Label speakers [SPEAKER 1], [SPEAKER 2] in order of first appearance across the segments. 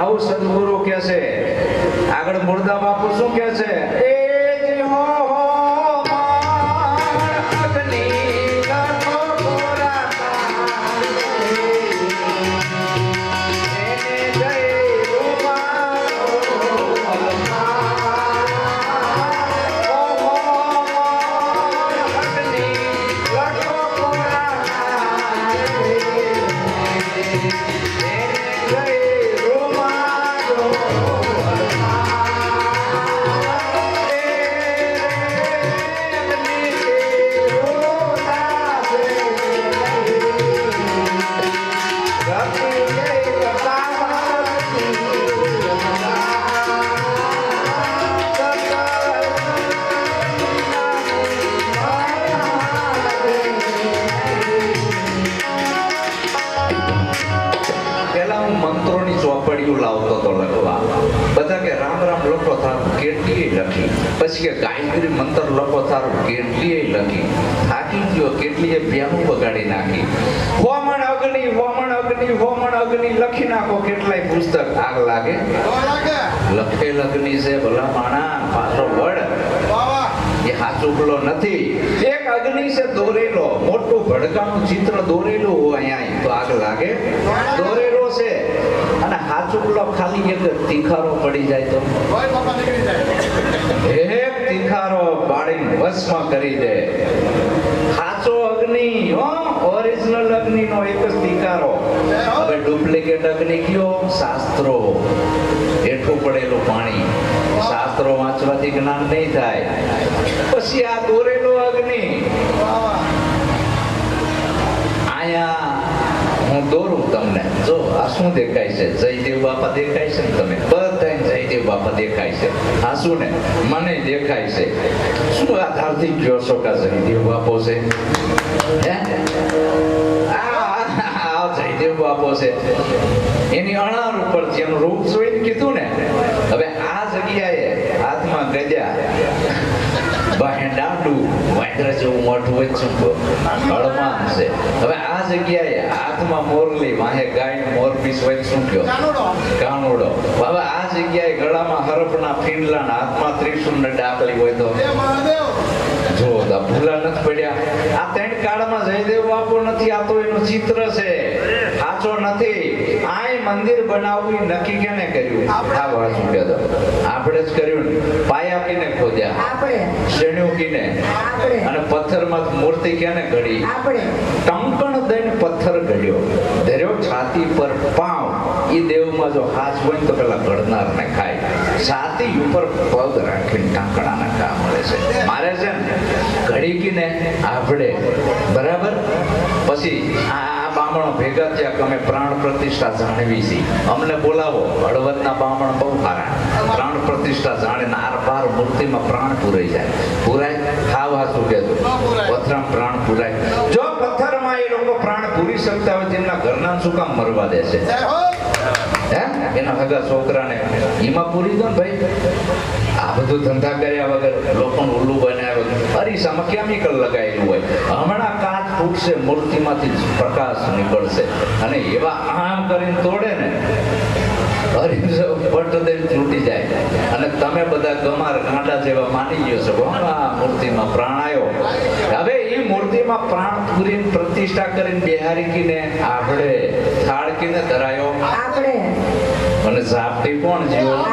[SPEAKER 1] આવું સદગુરુ કે છે. આગળ મુર્દા બાપુ શું કે છે? એ લખી. પછી કે ગાયત્રી મંત્ર લખો તારું કેટલીય લખી. થાકી ગયો કેટલીય પ્યાનું બગાડી નાખી. હોમણ અગ્નિ હોમણ અગ્નિ હોમણ અગ્નિ લખી નાખો કેટલાય પુસ્તક આગ લાગે. લખેલ અગ્નિ છે ભલા માણા પાછો વડ. એ હાચુકલો નથી. એક અગ્નિ છે દોરેલો. મોટું ભડકાનું ચિત્ર દોરેલું હોય અહીંયા તો આગ લાગે. દોરેલો છે. અને હાચુકલો ખાલી એક તીખારો પડી જાય તો? તીખારો બાળીને ભસ્મ કરી દે. સાચો અગ્નિ, હો ઓરિજિનલ અગ્નિનો એક જ તીખારો હવે ડુપ્લિકેટ અગ્નિ કયો? શાસ્ત્રો. હેઠું પડેલું પાણી. શાસ્ત્રો વાંચવાથી જ્ઞાન નહીં થાય. પછી આ દોરેલો અગ્નિ આયા હું દોરું તમને જો આ શું દેખાય છે? જયદેવ બાપા દેખાય છે ને તમે? બધા જયદેવ બાપા દેખાય છે. આ શું ને? મને દેખાય છે. શું આધારથી કહો છો કે જયદેવ બાપો છે? જયદેવ બાપો છે. એની અણાર ઉપર જેનું રૂપ જોઈને કીધું ને, હવે આ જગ્યાએ હાથમાં ગજ્યા બાહે વાંદરા જેવું મોઢું હોય હળમાન છે હવે આ જગ્યાએ હાથમાં મોરલી વાહે ગાય મોરપીસ હોય ચૂંક્યો કાનુડો હવે આ જગ્યાએ ગળામાં હરફના ફીંડલા ને હાથમાં ત્રિશુલ ને ડાકલી હોય તો? જો ભૂલા નથી પડ્યા. આ ત્રણ કાળમાં જયદેવ બાપુ નથી આ તો એનું ચિત્ર છે. સાચો નથી. આય મંદિર બનાવવું નક્કી કેને કર્યું? આ વાંચું કે તો. આપણે જ કર્યું ને. પાયા કેને ખોદ્યા?
[SPEAKER 2] આપણે.
[SPEAKER 1] શ્રેણીઓ કીને? અને પથ્થરમાં મૂર્તિ કેને ઘડી?
[SPEAKER 2] આપણે.
[SPEAKER 1] ટંકણ દઈને પથ્થર ઘડ્યો. ધર્યો છાતી પર પાવ. એ દેવમાં જો હાથ હોય ને તો પેલા ઘડનારને ખાય. છાતી ઉપર પગ રાખીને ટાંકણાને કામ મળે છે. મારે છે ને ઘડી કીને બરાબર? પછી આ બામણો ભેગા થયા અમે પ્રાણ પ્રતિષ્ઠા જાણવી છે. અમને બોલાવો. હળવદના બામણ બહુ સારા. પ્રાણ પ્રતિષ્ઠા જાણે આર પાર મૂર્તિમાં પ્રાણ પૂરાઈ જાય. પૂરાય? હાવ હાથું કહેતો પથરામ પ્રાણ પૂરાય. જો પથ્થરમાં એ લોકો પ્રાણ પૂરી શકતા હોય તેમના ઘરના શું કામ મરવા દે છે એના હગા છોકરાને એમાં પૂરી દો ભાઈ. આ બધું ધંધા કર્યા વગર લોકોનું ઉલ્લુ બનાવ્યો અરીસામાં કેમિકલ લગાવેલું હોય? હમણાં કાચ ફૂટશે, મૂર્તિમાંથી પ્રકાશ નીકળશે. અને એવા આમ કરીને તોડે ને તૂટી જાય. અને તમે બધા ગમાર ગાંડા જેવા માની ગયો છો. મૂર્તિમાં પ્રાણ આવ્યો હવે એ મૂર્તિમાં પ્રાણ પૂરીને પ્રતિષ્ઠા કરીને બિહારીકીને આપણે થાળકીને ધરાયો.
[SPEAKER 2] આપણે.
[SPEAKER 1] અને સાપટી કોણ જીવો?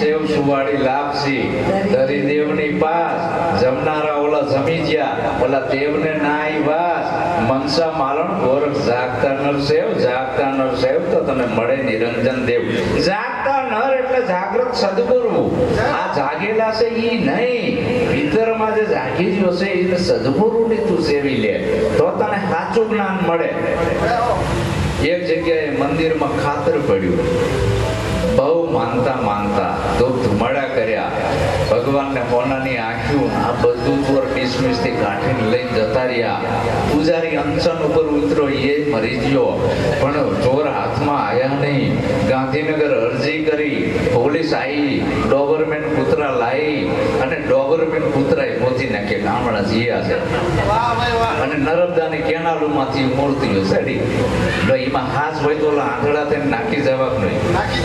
[SPEAKER 1] સેવ સુવાડી લાપસી. ધરી દેવની પાસ. જમનારા ઓલા જમી ગયા ઓલા દેવને નાઈ વાસ. મનસા માલણ ગોરખ જાગતા નર સેવ જાગતા નર સેવ તો તને મળે નિરંજન દેવ. જાગતા નર એટલે જાગૃત સદગુરુ. આ જાગેલા છે એ નહીં. ભીતરમાં જે જાગી ગયો છે એ સદગુરુને તું સેવી લે. તો તને સાચું જ્ઞાન મળે. એક જગ્યાએ મંદિરમાં ખાતર પડ્યું. બહુ માનતા માનતા તો ધુમાડા કર્યા. ભગવાનને હોનાની આંખ્યું આ બધું પર ડિસમિસથી કાઢીને લઈને જતા રહ્યા. પૂજારી અંચન ઉપર ઉતરો એ મરી ગયો. પણ ચોર હાથમાં આવ્યા નહીં. ગાંધીનગર અરજી કરી પોલીસ આવી ડોબરમેન કૂતરા લાવી અને ડોવરમેન કૂતરાએ મોતી નાખે. ગામડા જીયા છે. અને નર્મદાની કેનાલોમાંથી મૂર્તિઓ ચડી. એમાં હાથ હોય તો આંધળા થઈને નાખી જવાબ નહીં.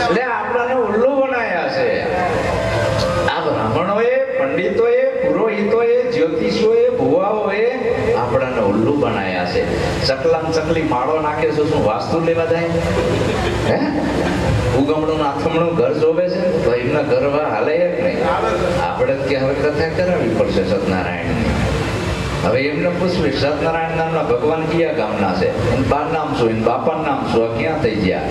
[SPEAKER 1] એટલે આપણાને ઉલ્લુ બનાયા છે આ બ્રાહ્મણોએ પંડિતોએ, પુરોહિતોએ, જ્યોતિષોએ, ભુવાઓએ આપણાને ઉલ્લુ બનાયા છે. ચકલામ ચકલી માળો નાખે છે, શું વાસ્તુ લેવા જાય? હે? ઉગમણું નાથમણું ઘર જોવે છે, તો એમના ઘરવા હાલે જ નહીં. આપણે કે હવે કથા કરાવી પડશે સત્યનારાયણની. હવે એમને પૂછવી, સત્યનારાયણ નામના ભગવાન કયા ગામના છે? બાર નામ શું? બાપાનું નામ શું? ક્યાં થઈ ગયા?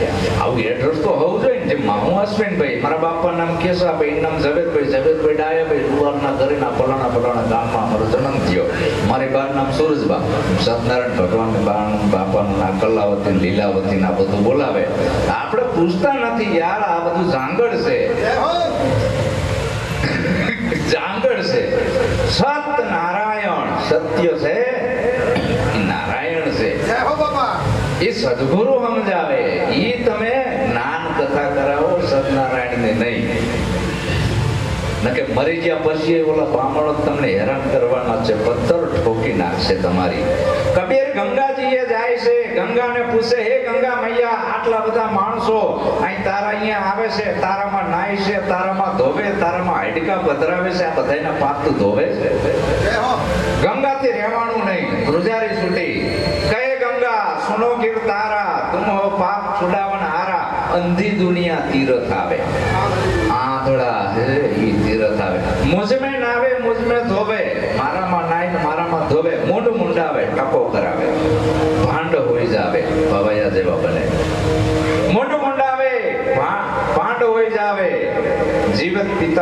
[SPEAKER 1] આવું એડ્રેસ તો હોવું જોઈએ. ને હું અશ્વિનભાઈ મારા બાપાનું નામ કેશાભાઈ નામ ઝવેરભાઈ ઝવેરભાઈ ડાયાભાઈ જુવારના ઘરેના ફલાણા ફલાણા ગામમાં મારો જન્મ થયો. મારી બાર નામ સુરજબા. સત્યનારાયણ ભગવાન બાનું બાપાનું નામ કલાવતી લીલાવતી ના બધું બોલાવે. આપણે પૂછતા નથી યાર આ બધું જાંગડ છે. જાંગડ છે. સત નારાયણ સત્ય છે? નારાયણ છે. એ સદગુરુ સમજાવે. એ તમે જ્ઞાન કથા કરાવો સતનારાયણને નહીં નકે મરી ગયા પછી ઓલા બ્રાહ્મણો તમને હેરાન કરવાના છે પથ્થર ઠોકી નાખશે તમારી. કબીર ગંગાજીએ જાય છે ગંગાને પૂછે હે ગંગા મૈયા આટલા બધા માણસો અહીં તારા અહીંયા આવે છે તારામાં નાય છે તારામાં ધોવે તારામાં હાડકા પધરાવે છે આ બધાના પાપ તું ધોવે છે? ગંગાથી રહેવાનું નહીં ધ્રુજારી છૂટી. કહે ગંગા સુનો ગીર તારા તુમ હો પાપ છુડાવન હારા અંધી દુનિયા તીરથ આવે.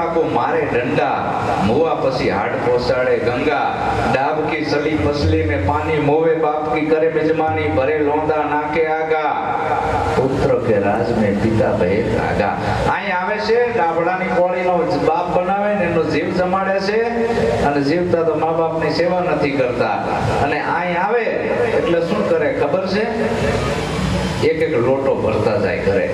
[SPEAKER 1] કો મારે ડંડા. મોવા પછી હાડ પોસાડે ગંગા. ડાબકી સલી પસલી મે પાણી મોવે બાપકી કરે મિજમાની. ભરે લોંદા નાકે આગા. પુત્ર કે રાજ મે પિતા ભય આગા અહીં આવે છે, ડાબડાની કોળીનો બાપ બનાવે ને એનો જીવ જમાડે છે અને જીવતા તો મા બાપની સેવા નથી કરતા. અને અહીં આવે, એટલે શું કરે ખબર છે? એક એક લોટો ભરતા જાય ઘરે.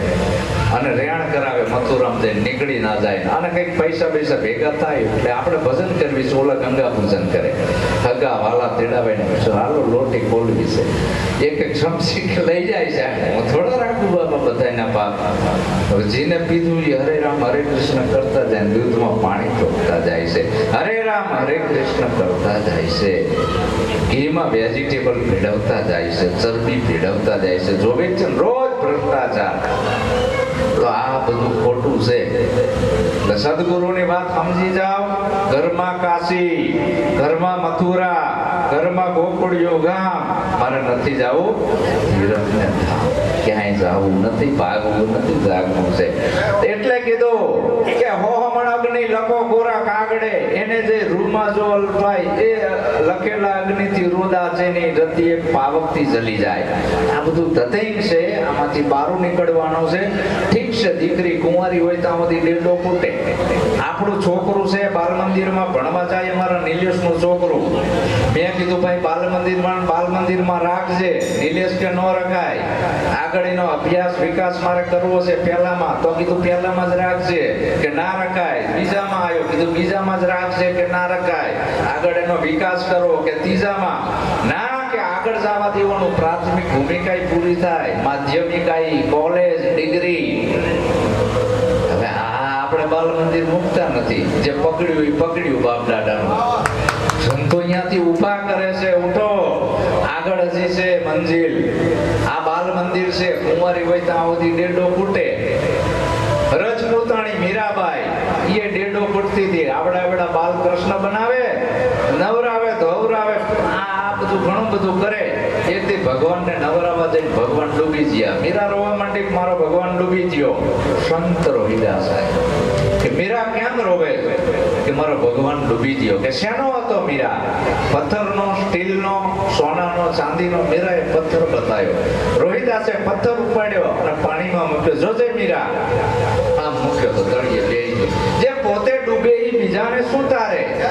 [SPEAKER 1] અને રેણ કરાવે, મથુરામ જઈને નીકળી ના જાય અને કંઈક પૈસા પૈસા ભેગા થાય, એટલે આપણે ભજન કરવી છે ઓલા ગંગા પૂજન કરે. હગા, વાલા તેડાવે ને હાલો, લોટી ખોલવી છે. એક એક ચમચી લઈ જાય છે હું થોડા રાખું બાબા બધાના પાપ. જેને પીધું એ હરે રામ, હરે કૃષ્ણ કરતા જાય દૂધમાં પાણી ચોખતા જાય છે. હરે રામ, હરે કૃષ્ણ કરતા જાય છે. ઘીમાં વેજીટેબલ ભેળવતા જાય છે, ચરબી ભેળવતા જાય છે. જોવે છે રોજ ભ્રષ્ટાચાર. તો એટલે સદગુરુની વાત સમજી જાઓ. ઘરમાં કાશી, ઘરમાં મથુરા, ઘરમાં ગોકુળિયો ગામ. મારે નથી જવું. તીરથને ક્યાંય જવું નથી, ભાગવું નથી, જાગવું છે. એટલે કીધું કે હોહમણ અગ્નિ લખો કોરા કાગડે. એને જે રૂમાં જો અલ્પાય, એ લખેલા અગ્નિથી રૂદા છે ની રતિ એક પાવકથી જલી જાય. આ બધું તથૈંગ છે, આમાંથી બારું નીકળવાનો છે. ઠીક છે, દીકરી, કુંવારી હોય ત્યાં સુધી ડેડો ફૂટે. આપણું છોકરું છે બાલ મંદિરમાં ભણવા જાય અમારા નિલેશનું છોકરું. મેં કીધું, ભાઈ, બાલ મંદિરમાં બાલ મંદિરમાં રાખજે. નિલેશ કે ન રખાય. આગળ એનો અભ્યાસ વિકાસ મારે કરવો છે પહેલામાં. તો કીધું, પહેલામાં જ રાખજે કે ના રખાય. બીજામાં આવ્યો. કીધું, બીજામાં જ રાખજે કે ના રખાય? આગળ એનો વિકાસ કરો કે ત્રીજામાં? ના, કે આગળ જવા દેવાનું પ્રાથમિક ભૂમિકા પૂરી થાય. માધ્યમિકાઈ કોલેજ, ડિગ્રી. હવે આ આપણે બાલ મંદિર મૂકતા નથી. જે પકડ્યું એ પકડ્યું બાપ દાદાનું. સંતો અહીંયાથી ઊભા કરે છે, ઉઠો. આગળ હજી છે મંજિલ. આ બાલ મંદિર છે. કુંવારી હોય ત્યાં સુધી ડેડો ફૂટે. રજપૂતાણી મીરાબાઈ હતી આવડા આવડા બાલ કૃષ્ણ બનાવે, નવરાવે, ધોવરાવે, આ બધું ઘણું બધું કરે. એથી ભગવાનને નવરાવા જઈને ભગવાન ડૂબી ગયા. મીરા રોવા માંડી મારો ભગવાન ડૂબી ગયો? સંત રોહિડા સાહેબ. કે મીરા કેમ રોવે? કે મારો ભગવાન ડૂબી ગયો. કે શેનો હતો મીરા? પથ્થરનો, સ્ટીલનો, સોનાનો, ચાંદીનો? મીરાએ પથ્થર બતાવ્યો. રોહિદાસે પથ્થર ઉપાડ્યો અને પાણીમાં મૂક્યો. જોજે મીરા. આમ મૂક્યો તો તળિયે બેહી જે પોતે એ બીજાને શું તારે?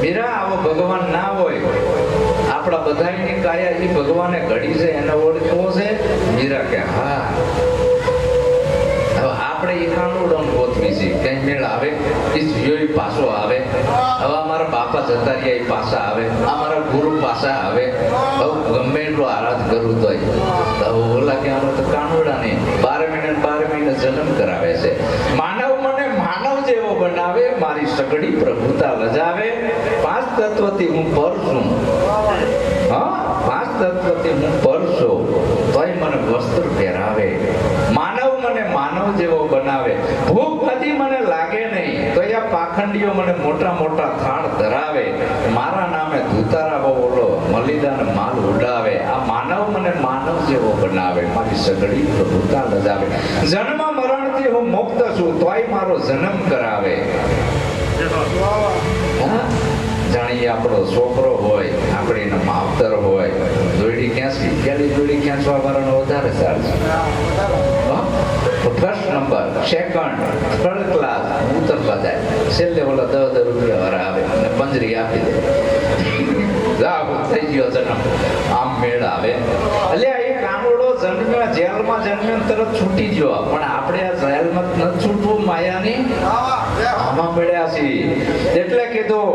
[SPEAKER 1] મીરા, આવો ભગવાન ના હોય. આપણા બધાની કાયા એ ભગવાને ઘડી છે, એને ઓળખવો છે. મીરા કે, હા. હવે આપણે એ કાનુડન ગોતવી છે. કઈ મેળ આવે? એ જીયો પાછો આવે. જતા રહ્યા એ પાછા આવે. અમારા ગુરુ પાછા આવે. હવે ગમે એટલો આરાધ કરું તો હવે ઓલા કે આમાં તો કાનુડા ને બાર મહિને બાર મહિને જન્મ કરાવે છે. માનવ જેવો બનાવે મારી સગડી પ્રભુતા લજાવે. પાંચ તત્વથી હું પર છું. હા, પાંચ તત્વથી હું પર છું. તોય મને વસ્ત્ર પહેરાવે. માનવ મને માનવ જેવો બનાવે. ભૂખ કદી મને લાગે નહીં. તો આ પાખંડીઓ મને મોટા મોટા થાળ ધરાવે. મારા નામે ધૂતારા બોલો મલિદાન માલ ઉડાવે. આ માનવ મને માનવ જેવો બનાવે. મારી સગડી પ્રભુતા લજાવે. જન્મ મરણથી હું મુક્ત છું, તોય મારો જન્મ કરાવે. જાણીએ આપણો છોકરો હોય, આપણે માવતર હોય દોયડી ક્યાંથી? પેલી દોયડી ખેંચવા વાળાનો વધારે charge first number second third class ઉતરવા જાય છેલ્લે ઓલા દસ દસ રૂપિયા આવે, અને પંજરી આપી દે. થઈ ગયો જન્મ. આમ મેળ આવે. એટલે કાનુડો જેલમાં જન્મ્યો તરત છૂટી ગયો પણ આપણે આ જેલમાં ન છૂટવું માયાની. આમાં પડ્યા છીએ એટલે કીધું,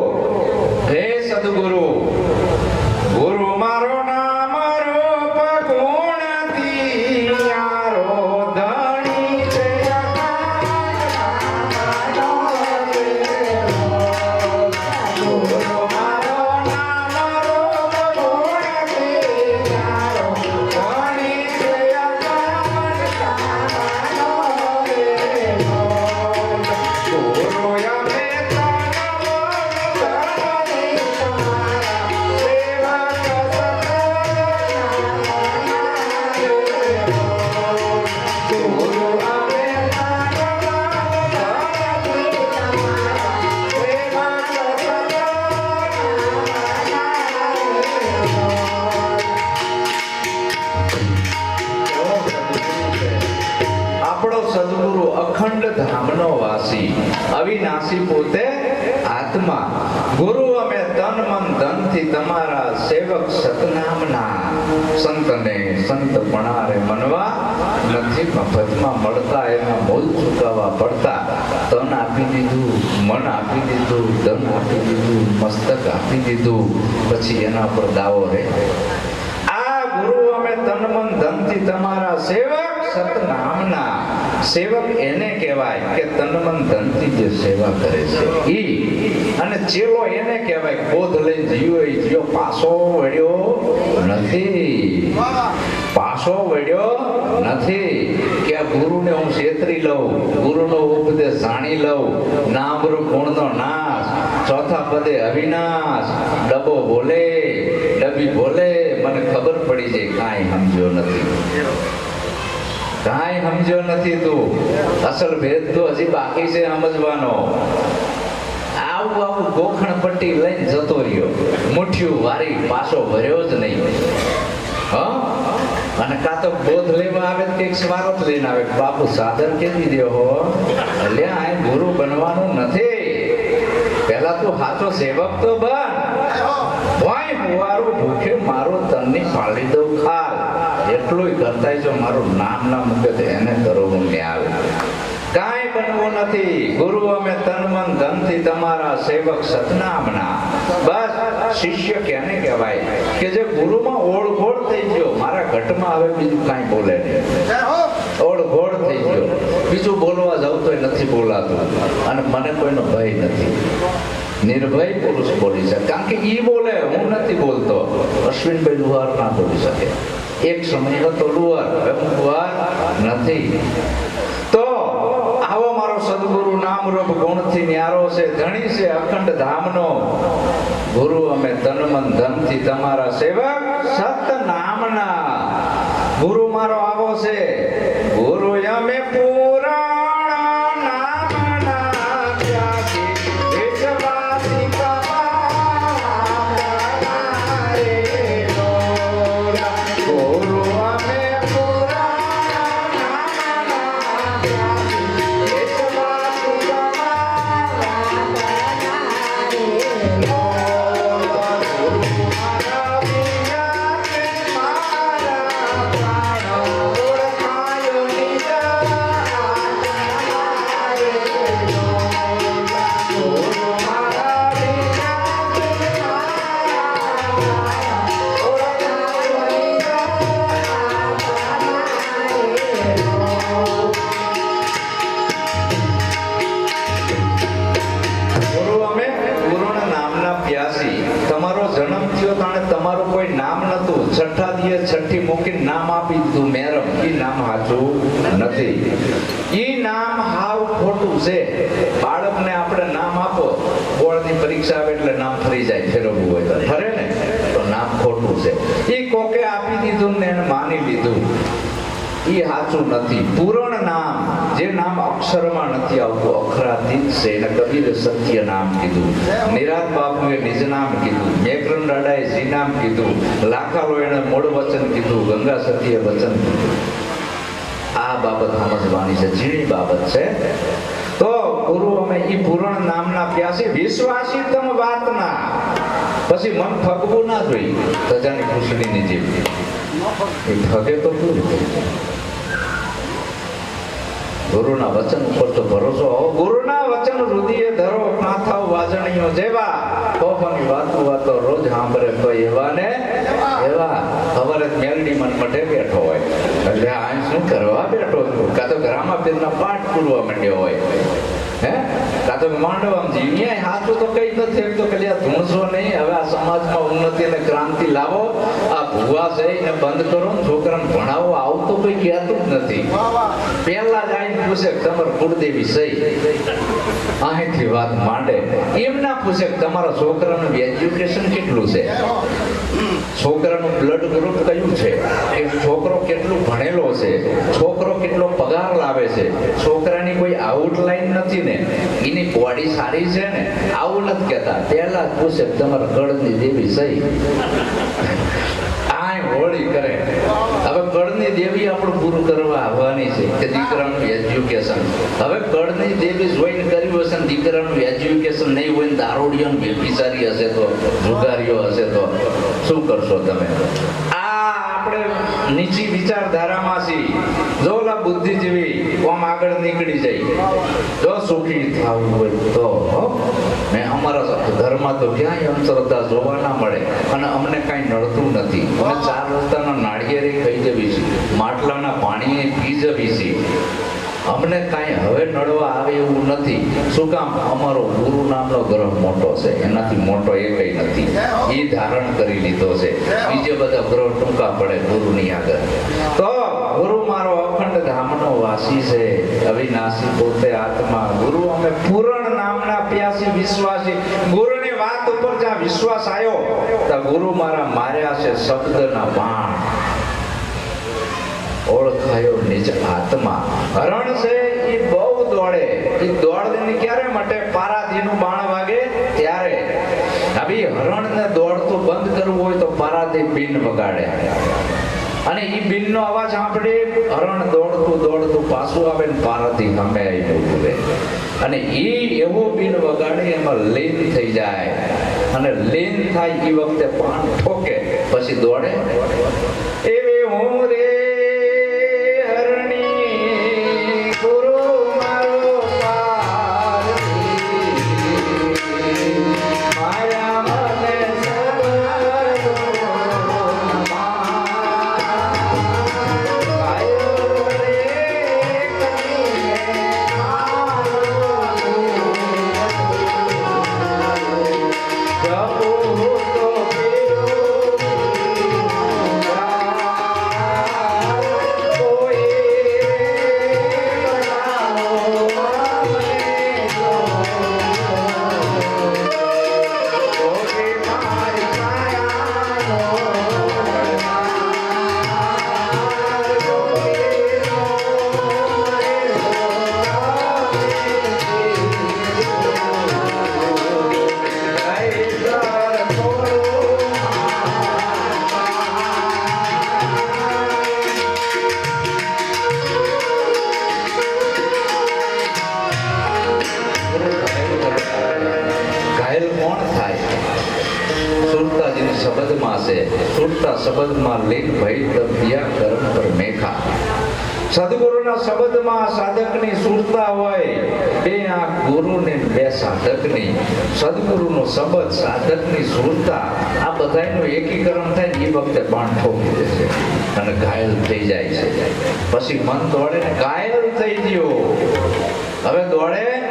[SPEAKER 1] હે સદગુરુ આપી દીધું મન આપી દીધું ધન આપી દીધું મસ્તક આપી દીધું પછી એના પર દાવો રહે. આ ગુરુ અમે તન મન ધનથી તમારા સેવક સતનામના. સેવક એને કહેવાય કે તન મન ધનથી જે સેવા કરે છે ઈ. અને ચેલો એને કહેવાય બોધ લઈ જીવો એ જીવો પાછો વળ્યો નથી. પાછો વળ્યો નથી. ગુરુને હું છેતરી લઉં, ગુરુનો ઉપદેશ જાણી લઉં, નામરૂપ ગુણનો નાશ, ચોથા પદે અવિનાશ, ડબો બોલે, ડબી બોલે, મને ખબર પડી છે કાંઈ સમજ્યો નથી. કાંઈ સમજ્યો નથી તું. અસલ ભેદ તો હજી બાકી છે સમજવાનો. આવું આવું ગોખણ પટ્ટી લઈને જતો રહ્યો. મુઠ્યું વારી પાછો ભર્યો જ નહીં. હા? અને કાં તો બોધ લેવા આવે કે કંઈક સ્વાર્થ લઈને આવે બાપુ સાધન કે હો? એટલે આ ગુરુ બનવાનું નથી. પહેલા તું હાથો સેવક તો બન. ભાઈ હુવારું ભૂખે મારું તનની પાળી દઉં ખાલ. એટલું કરતા જો મારું નામ ના મૂકે તો એને કરવું ન્યાલ કાંઈ બનવું નથી. ગુરુ, અમે તન, મન, ધનથી તમારા સેવક સતનામના. બસ, શિષ્ય કેને કહેવાય? કે જે ગુરુમાં ઓળઘોળ થઈ ગયો. મારા ઘટમાં હવે બીજું કાંઈ બોલે નહીં. ઓળઘોળ થઈ ગયો. બીજું બોલવા જાઉં તોય નથી બોલાતું. અને મને કોઈનો ભય નથી. નિર્ભય પુરુષ બોલી શકે. કારણ કે ઈ બોલે, હું નથી બોલતો. અશ્વિનભાઈ લુહાર ના બોલી શકે. એક સમય હતો લુહાર. હું લુહાર નથી. તો રૂપ ગુણથી ન્યારો છે, ધણી છે, અખંડ ધામનો. ગુરુ, અમે તન મન ધનથી તમારા સેવક સત નામના ગુરુ મારો માની એ સાચું નથી. પૂરણ નામ, જે નામ અક્ષરમાં નથી આવતું અક્ષરાતીત છે એને કબીરે સત્ય નામ કીધું. નિરાત બાપુએ નિજ નામ કીધું. મેકરન રાડાએ જી નામ કીધું. લાખાલો એને મૂળ વચન કીધું. ગંગા સતીએ વચન કીધું. આ બાબત સમજવાની છે. ઝીણી બાબત છે. તો ગુરુ અમે ઈ પૂરણ નામના પ્યાસી વિશ્વાસી તમ વાતના. પછી મન ફગવું ના જોઈ પ્રજાની ખુશડીની જેવી એ ફગે તો કેવી ગુરુના વચન ઉપર તો ભરોસો. હો, ગુરુના વચન હૃદય ધરો માથા વાજણીઓ જેવા. તોફાની વાતો વાતો રોજ સાંભળે તો એવા. ને એવા જ મેલડી મન મઢે બેઠો હોય. એટલે આ શું કરવા બેઠો છું? કાં તો ગ્રામા પીરના પાઠ પૂરવા માંડ્યો હોય. હે? કાં તો આમ જીવ્યા હાથું તો કઈ નથી. એમ તો કલ્યા ધૂણશો નહીં હવે આ સમાજમાં ઉન્નતિ અને ક્રાંતિ લાવો. આ ભૂવા છે એને બંધ કરો છોકરાને ભણાવો. આવું તો કોઈ કહેતું જ નથી. પહેલા જ આવીને પૂછે તમારે કુળદેવી સહી? અહીંથી વાત માંડે. એમ ના પૂછે તમારા છોકરાનું એજ્યુકેશન કેટલું છે? છોકરાનું બ્લડ ગ્રુપ કયું છે? કે છોકરો કેટલું ભણેલો છે? છોકરો કેટલો પગાર લાવે છે? છોકરાની કોઈ આઉટલાઈન નથી ને, એની બોડી સારી છે ને, આવું નથી કહેતા. પહેલા જ પૂછે, તમારા દેવી સહી? આય હોળી કરે. હવે કળની દેવી આપણું પૂરું કરવા આવવાની છે કે દીકરાનું એજ્યુકેશન હવે કળની દેવી જોઈને કર્યું હશે ને દીકરાનું એજ્યુકેશન નહીં હોય ને દારૂડિયો ને હશે તો, જુગારીઓ હશે તો. શું કરશો તમે? આ આપણે નીચી વિચારધારામાં છીએ. જો બુદ્ધિજીવી. કોમ આગળ નીકળી જાય. જો સુખી થવું હોય તો ને અમારા ઘરમાં તો ક્યાંય અંતરતા જોવા ના મળે. અને અમને કાંઈ નડતું નથી. અમે ચાર રસ્તાના નાળિયેરી ખાઈ જવી છે માટલાના પાણીએ પી જવી છે અમને કાંઈ હવે નડવા આવે એવું નથી. શું કામ? અમારો ગુરુ નામનો ગ્રહ મોટો છે. એનાથી મોટો એ કઈ નથી. એ ધારણ કરી લીધો છે. બીજે બધા ગ્રહ ટૂંકા પડે ગુરુની આગળ. તો ગુરુ મારો અખંડ ધામનો વાસી છે. અવિનાશી પોતે આત્મા. ગુરુ અમે પૂરણ નામના પ્યાસી વિશ્વાસી. ગુરુની વાત ઉપર જ્યાં વિશ્વાસ આવ્યો ત્યાં ગુરુ મારા માર્યા છે શબ્દના બાણ. ઓળખાયો નિજ આત્મા. હરણ છે એ બહુ દોડે. એ દોડને ક્યારે માટે પારાધીનું બાણ વાગે? ત્યારે. હવે હરણને દોડતું બંધ કરવું હોય તો પારાધી બિન વગાડે. અને એ બિનનો અવાજ સાંભળે, હરણ દોડતું દોડતું પાછું આવે ને પારાથી સામે આવીને બોલે. અને એ એવો બિન વગાડે એમાં લીન થઈ જાય. અને લીન થાય એ વખતે પાન ઠોકે, પછી દોડે. સાધકની, સદગુરુનો સંબંધ, સાધકની સુરતા આ બધાનું એકીકરણ થાય ને એ વખતે બાણ ઠોકી દે છે અને ઘાયલ થઈ જાય છે. પછી મન દોડે ને ઘાયલ થઈ ગયો. હવે દોડે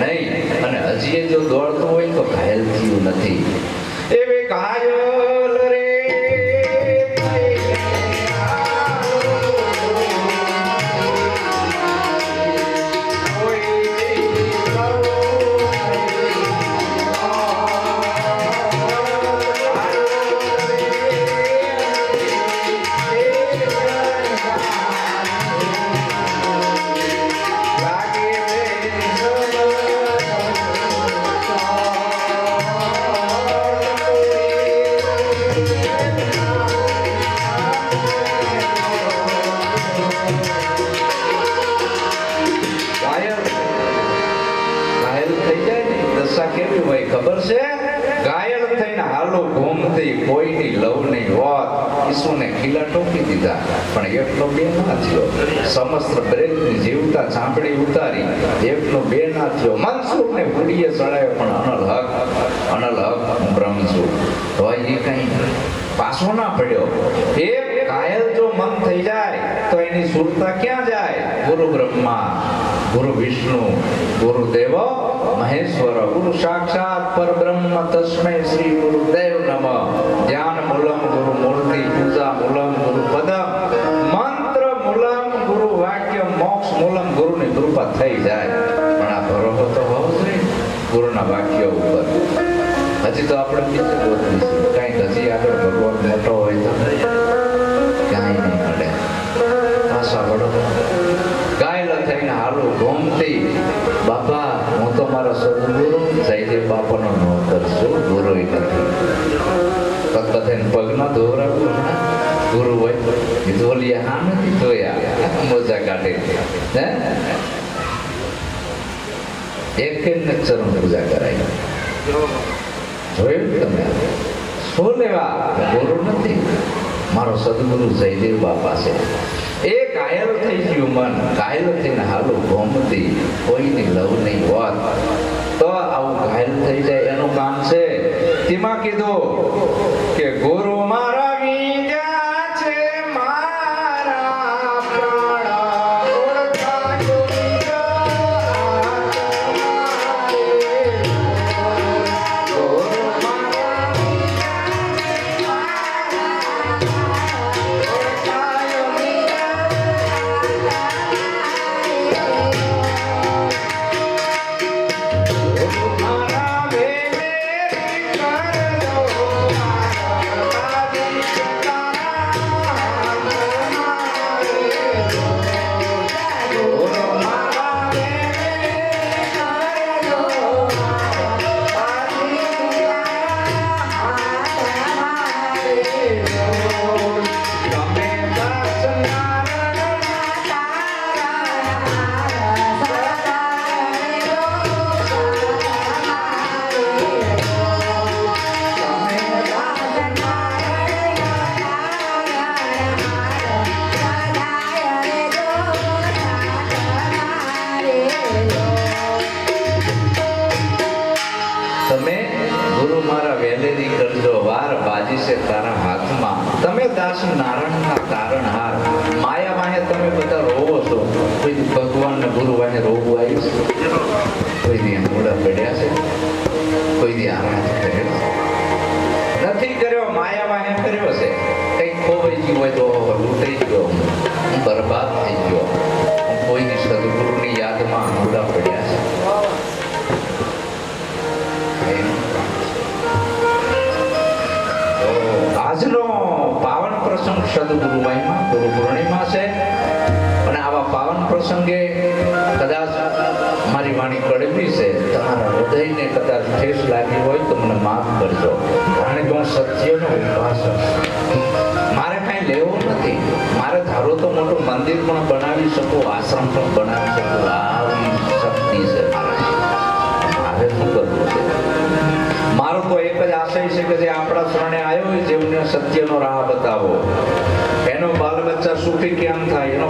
[SPEAKER 1] નહીં. અને હજી જો દોડતું હોય તો ઘાયલ થયું નથી. એવી ઘાયલ થઈને હાલો ઘૂમતી કોઈની લવ નહીં હોત. ઈસુને ખીલા ટોકી દીધા, પણ એકનો બે ના થયો. સમસ્ત બ્રેકની જીવતા ચાંપડી ઉતારી એકનો બે ના થયો. મનસુખને ગુડીએ ચડાયો પણ અનલ હક અનલ હક, હું તો એ કઈ પાછો ના પડ્યો. એક ઘાયલ જો મન થઈ જાય, તો એની સુરતા ક્યાં જાય? ગુરુ બ્રહ્મા. ગુરુ વિષ્ણુ ગુરુદેવ મહેશ્વર, ગુરુ સાક્ષાત પરબ્રહ્મ, તસ્મૈ શ્રી ગુરુદેવ નમ. ધ્યાન મૂલમ ગુરુ મૂર્તિ, પૂજા મૂલમ ગુરુ પદમ મંત્ર મૂલમ ગુરુ વાક્ય, મોક્ષ મૂલમ ગુરુની કૃપા થઈ જાય. પણ આ ભરોસો તો હોવો જોઈએ ગુરુના વાક્ય ઉપર. હજી તો આપણે બીજે ગોતવી કાંઈક હજી આગળ ભગવાન મોટો સદગુરુ જયદેવ બાપાનો નો કરશો, ગુરુ નથી. ફક્ત થઈને પગના ધોવરાવું ગુરુ હોય, એ ધોલિયા હા નથી જોયા મોજા કાઢે. એક ને ચરણ પૂજા કરાય. જોયું તમે? શું લેવા? ગુરુ નથી. મારો સદગુરુ જયદેવ બાપા છે. એ કાયલ થઈ ગયું મન. કાયલ થઈને હાલો ગોમતી. કોઈની લવ નહીં હોત. તો આવું ઘાયલ થઈ જાય એનું કામ છે. તેમાં કીધું કે ગુરુ પ્રસંગે કદાચ મારી વાણી કડવી છે, તમારા હૃદયને કદાચ ઠેસ લાગી હોય તો મને માફ કરજો. કારણ કે હું સત્યનો ઉપાસક મારે કાંઈ લેવું નથી. મારે ધારો તો મોટું મંદિર પણ બનાવી શકું, આશ્રમ પણ બનાવી શકું. આવી શક્તિ છે મારે શું કરવું છે? મારો તો એક જ આશય છે કે જે આપણા શરણે આવ્યો હોય, જેમને સત્યનો રાહ બતાવો. એનો બાલ બચ્ચા સુખી કેમ થાય? એનો